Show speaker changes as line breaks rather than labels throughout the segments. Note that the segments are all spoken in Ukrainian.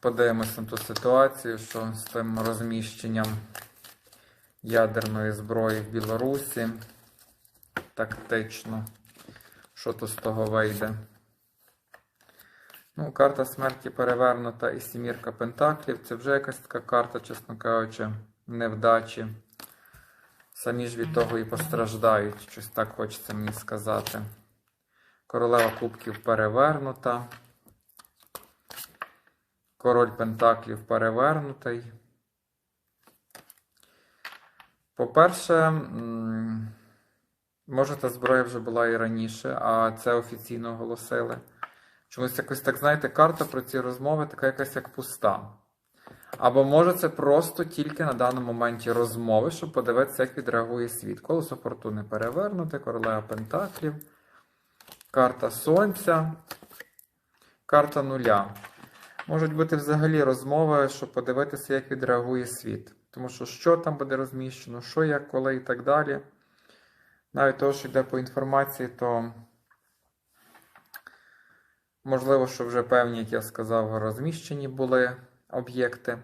Подивимося на ту ситуацію, що з тим розміщенням ядерної зброї в Білорусі тактично. Що тут з того вийде? Ну, карта смерті перевернута і сімірка пентаклів. Це вже якась така карта, чесно кажучи, невдачі. Самі ж від того і постраждають. Щось так хочеться мені сказати. Королева кубків перевернута. Король Пентаклів перевернутий. По-перше, може, та зброя вже була і раніше, а це офіційно оголосили. Чомусь якось так, знаєте, карта про ці розмови така якась як пуста. Або може це просто тільки на даному моменті розмови, щоб подивитися, як відреагує світ. Колесо фортуни перевернуте, королева Пентаклів, карта Сонця, карта нуля. Можуть бути взагалі розмови, щоб подивитися, як відреагує світ. Тому що що там буде розміщено, що, як, коли і так далі. Навіть того, що йде по інформації, то можливо, що вже певні, як я сказав, розміщені були об'єкти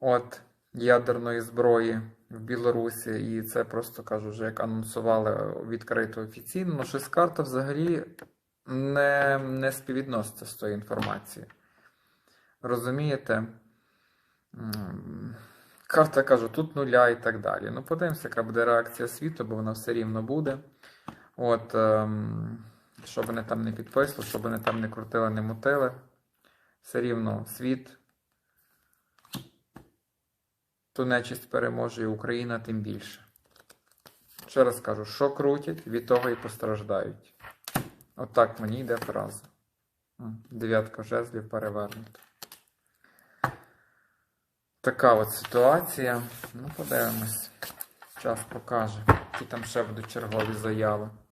от ядерної зброї в Білорусі. І це просто кажу, вже як анонсували відкрито офіційно. Ну, щось карта взагалі не, не співвідноситься з тою інформацією. Розумієте? Карта кажу, тут нуля і так далі. Ну, подивимося, яка буде реакція світу, бо вона все рівно буде. От, ем, що вони там не підписували, що вони там не крутили, не мутили. Все рівно світ. Ту нечисть переможе і Україна тим більше. Ще раз кажу, що крутять, від того і постраждають. Отак мені йде фраза. Дев'ятка жезлів перевернута. Така от ситуація. Ну, подивимось. Час покаже, які там ще будуть чергові заяви.